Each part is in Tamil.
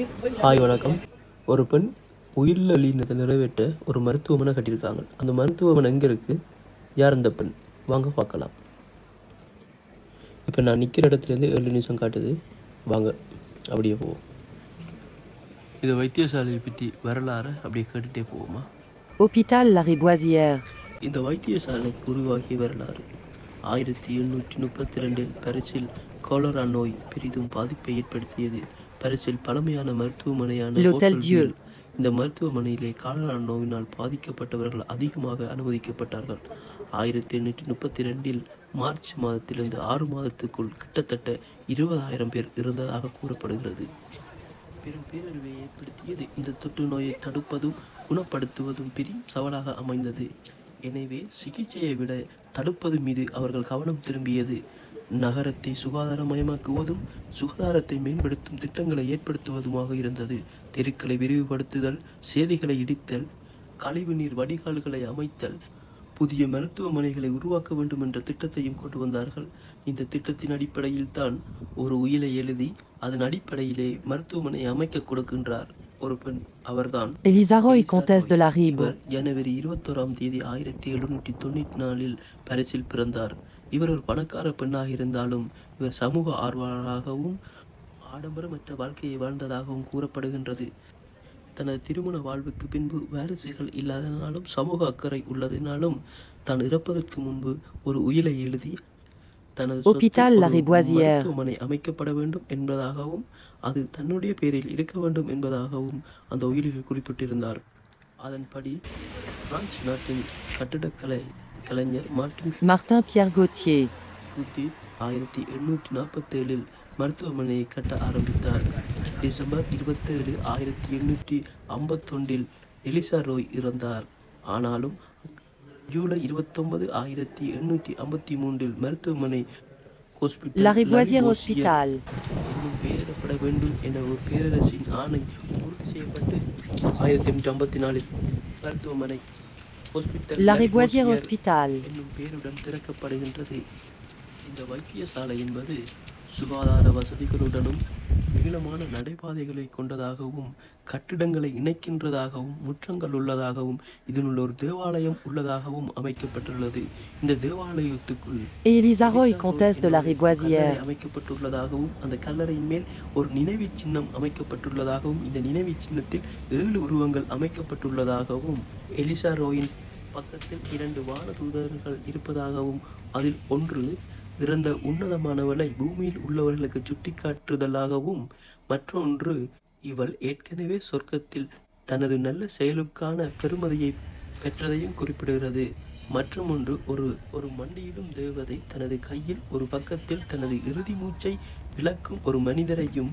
ஹாய் வணக்கம். ஒரு பெண் உயிரிழந்ததை நிறைவேற்ற ஒரு மருத்துவமனை கட்டியிருக்காங்க. அந்த மருத்துவமனை எங்கே இருக்குது யார் அந்த பெண்? வாங்க பார்க்கலாம். இப்போ நான் நிற்கிற இடத்துலேருந்து ஏழு நிமிஷம் காட்டுது. வாங்க அப்படியே போவோம். இது வைத்தியசாலையை பற்றி வரலாறு அப்படியே கேட்டுகிட்டே போவோமா? La Riboisière. இந்த வைத்தியசாலை உருவாகிய வரலாறு. ஆயிரத்தி எழுநூற்றி முப்பத்தி ரெண்டில் பரிசில் கோலரா நோய் பெரிதும் பாதிப்பை ஏற்படுத்தியது. பரிசில் பழமையான மருத்துவமனையான. இந்த மருத்துவமனையிலே காலரா நோயினால் பாதிக்கப்பட்டவர்கள் அதிகமாக அனுமதிக்கப்பட்டார்கள். ஆயிரத்தி எண்ணூற்றி முப்பத்தி ரெண்டில் மார்ச் மாதத்திலிருந்து ஆறு மாதத்துக்குள் கிட்டத்தட்ட இருபதாயிரம் பேர் இருந்ததாக கூறப்படுகிறது. பெரும் பேரழிவை ஏற்படுத்தியது. இந்த தொற்று நோயை தடுப்பதும் குணப்படுத்துவதும் பெரும் சவாலாக அமைந்தது. எனவே சிகிச்சையை விட தடுப்பது மீது அவர்கள் கவனம் திரும்பியது. நகரத்தை சுகாதாரமயமாக்குவதும் சுகாதாரத்தை மேம்படுத்தும் திட்டங்களை ஏற்படுத்துவதுமாக இருந்தது. தெருக்களை விரிவுபடுத்துதல் சேரிகளை இடித்தல் கழிவுநீர் வடிகால்களை அமைத்தல் புதிய மருத்துவமனைகளை உருவாக்க வேண்டும் என்ற திட்டத்தையும் கொண்டு வந்தார்கள். இந்த திட்டத்தின் அடிப்படையில் தான் ஒரு உயிலை எழுதி அதன் அடிப்படையிலே மருத்துவமனை அமைக்க கொடுக்கின்றார் ஒரு பெண். அவர்தான் ஜனவரி இருபத்தோராம் தேதி ஆயிரத்தி எழுநூற்றி தொண்ணூற்றி நாலில் பாரிஸில் பிறந்தார். இவர் ஒரு பணக்கார பெண்ணாக இருந்தாலும் இவர் சமூக ஆர்வலராகவும் ஆடம்பரமற்ற வாழ்க்கையை வாழ்ந்ததாகவும் கூறப்படுகின்றது தனது திருமண வாழ்வுக்கு பின்பு வாரிசுகள் இல்லாதனாலும் சமூக அக்கறை உள்ளதினாலும் தான் இறப்பதற்கு முன்பு ஒரு உயிலை எழுதி தனது. மருத்துவமனை அமைக்கப்பட வேண்டும் என்பதாகவும் அது தன்னுடைய பேரில் இருக்க வேண்டும் என்பதாகவும் அந்த உயிலில் குறிப்பிட்டிருந்தார் அதன்படி பிரான்ஸ் நாட்டின் கட்டிடக்கலை கலைஞர் மார்டின் Martin Pierre Gauthier. குத்தி ஆயிரத்தி எண்ணூற்றி நாற்பத்தேழில் மருத்துவமனையை கட்ட ஆரம்பித்தார். டிசம்பர் இருபத்தேழு ஆயிரத்தி எண்ணூற்றி ஐம்பத்தொன்றில் எலிசா ரோய் இறந்தார். ஆனாலும் ஜூலை இருபத்தொன்பது ஆயிரத்தி எண்ணூற்றி ஐம்பத்தி மூன்றில் மருத்துவமனை ஹாஸ்பிட்டல் பெயரிடப்பட வேண்டும் என ஒரு பேரரசின் ஆணை உறுதி செய்யப்பட்டு ஆயிரத்தி எண்ணூற்றி ஐம்பத்தி நாலில் மருத்துவமனை hospital La Riboisière Riboisière Hospital. என்னும் பெயருடன் திறக்கப்படுகின்றது இந்த வைத்தியசாலை என்பது சுகாதார வசதிகளுடனும் நீளமான நடைபாதைகளை கொண்டதாகவும் கட்டிடங்களை இணைக்கின்றதாகவும் முற்றங்கள் உள்ளதாகவும் இதனுள்ள ஒரு தேவாலயம் உள்ளதாகவும் அமைக்கப்பட்டுள்ளது இந்த தேவாலயத்துக்குள் de la. அமைக்கப்பட்டுள்ளதாகவும் அந்த கல்லறையின் மேல் ஒரு நினைவு சின்னம் அமைக்கப்பட்டுள்ளதாகவும் இந்த நினைவு சின்னத்தில் ஏழு உருவங்கள் அமைக்கப்பட்டுள்ளதாகவும் எலிசா ரோயின் பக்கத்தில் இரண்டு வான தூதர்கள் இருப்பதாகவும் அதில் ஒன்று இருந்த உன்னதமானவளை பூமியில் உள்ளவர்களுக்கு சுட்டிக்காட்டுதலாகவும் மற்றொன்று இவள் ஏற்கனவே சொர்க்கத்தில் தனது நல்ல செயலுக்கான பெருமதியை பெற்றதையும் குறிப்பிடுகிறது. மற்றும் ஒன்று ஒரு ஒரு மண்டியிடும் தேவதை தனது கையில் ஒரு பக்கத்தில் தனது இறுதி மூச்சை விளக்கும் ஒரு மனிதரையும்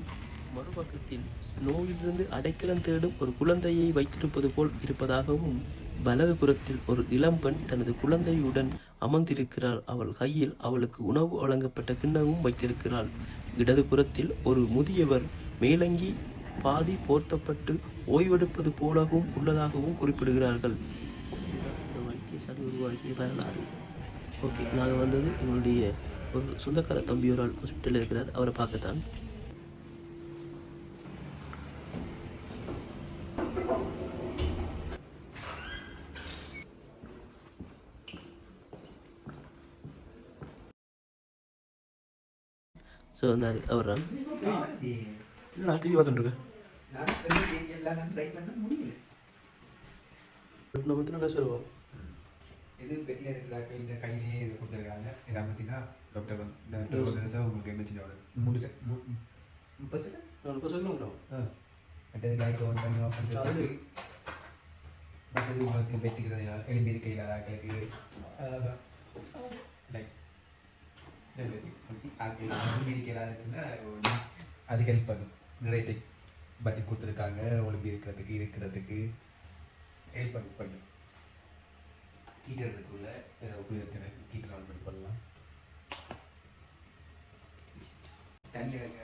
மறுபக்கத்தில் நோயிலிருந்து அடைக்கலம் தேடும் ஒரு குழந்தையை வைத்திருப்பது போல் இருப்பதாகவும் வலது புறத்தில் ஒரு இளம்பெண் தனது குழந்தையுடன் அமர்ந்திருக்கிறாள். அவள் கையில் அவளுக்கு உணவு வழங்கப்பட்ட கிண்ணமும் வைத்திருக்கிறாள். இடதுபுறத்தில் ஒரு முதியவர் மேலங்கி பாதி போர்த்தப்பட்டு ஓய்வெடுப்பது போலவும் உள்ளதாகவும் குறிப்பிடுகிறார்கள். இந்த வைத்தியசாலை உருவாக்கிய வரலாறு. ஓகே நாங்கள் வந்தது எங்களுடைய ஒரு சொந்தக்கார தம்பி ஒரு ஆள் ஹாஸ்பிட்டலில் இருக்கிறார். அவரை பார்க்கத்தான். ஸோ அவர் தான் நான் டிவி பார்த்துட்டு இருக்கேன் நம்ம என்ன சொல்லுவோம் இது பெரிய இதில் இந்த கையிலேயே இது கொடுத்துருக்காங்க இதை பார்த்தீங்கன்னா டாக்டர் வந்து உங்களுக்கு என்ன செஞ்சு மூணு முப்பது செகண்ட் இப்போ சொல்லுங்க ஆ மற்றது லைட் ஆன் பண்ணி ஆஃப் பண்ணுறது மற்றது உங்களுக்கு வெட்டிக்கிறது எலும்பி ஆக்களுக்கு லைக் அது ஹெல்ப் பண்ணும் நிறைய டெக் பட்டி கொடுத்துருக்காங்க ஒலிம்பி இருக்கிறதுக்கு இருக்கிறதுக்கு ஹெல்ப் பண்ணி பண்ணும் கீட்டர் இருக்குள்ள உபயோகத்தினர் கீட்டர் ஆன் பண்ணி பண்ணலாம் தண்ணி வைங்க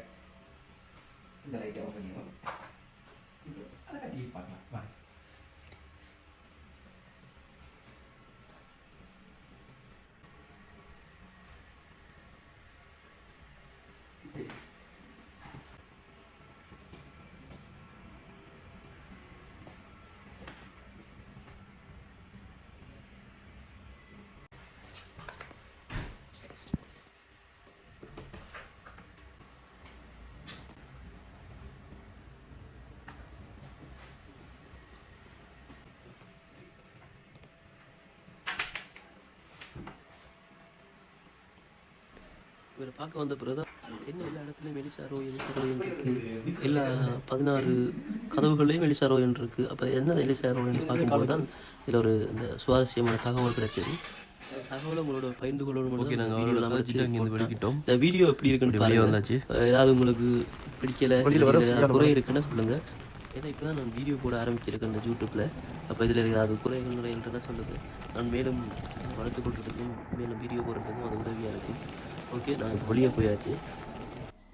இந்த லைட்டை ஆஃப் பண்ணிடுவோம் அதை கட்டி பார்க்கலாம் வாங்க இவரை பார்க்க வந்த பிறகுதான் என்ன எல்லா இடத்துலையும் மெலிசா ரோய் எலிசா ரோயன் இருக்கு. எல்லா பதினாறு கதவுகள்லையும் எலிசா ரோயன் இருக்கு. அப்போ என்ன எலிசா ரோயன் பார்க்கும்போது தான் இதில் ஒரு இந்த சுவாரஸ்யமான தகவல் கிடைச்சது. தகவலை உங்களோட பகிர்ந்து கொள்ளணும் ஓகே நாங்கள் வெளிக்கிட்டோம் இந்த வீடியோ எப்படி இருக்குன்னு வெளியே வந்தாச்சு. ஏதாவது உங்களுக்கு பிடிக்கல குறை இருக்குன்னு சொல்லுங்க. ஏன்னா இப்போ தான் நான் வீடியோ போட ஆரம்பிச்சிருக்கேன் இந்த யூடியூப்பில் அப்போ இதில் ஏதாவது குறைகள் நிறையன்றதை சொல்லுது. நான் மேலும் வளர்த்து கொள்றதுக்கும் மேலும் வீடியோ போடுறதுக்கும் அது உதவியாக இருக்கும். ஓகே நான் இப்போ வெளியே போயாச்சு.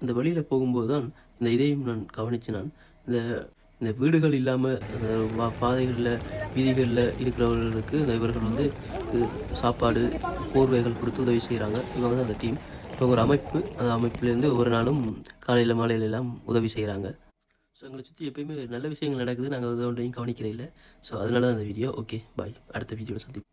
இந்த வழியில் போகும்போது தான் இந்த இதையும் நான் கவனித்து நான் இந்த இந்த வீடுகள் இல்லாமல் பாதைகளில் வீதிகளில் இருக்கிறவர்களுக்கு இந்த இவர்கள் வந்து சாப்பாடு போர்வைகள் கொடுத்து உதவி செய்கிறாங்க இவங்க தான் அந்த டீம். இவங்க ஒரு அமைப்பு அந்த அமைப்புலேருந்து ஒவ்வொரு நாளும் காலையில் மாலையில எல்லாம் உதவி செய்கிறாங்க ஸோ எங்களை சுற்றி எப்பயுமே நல்ல விஷயங்கள் நடக்குது. நாங்கள் அது ஒன்றையும் கவனிக்கிறே இல்லை. ஸோ அதனால தான் அந்த வீடியோ. ஓகே பாய் அடுத்த வீடியோவில் சந்திப்போம்.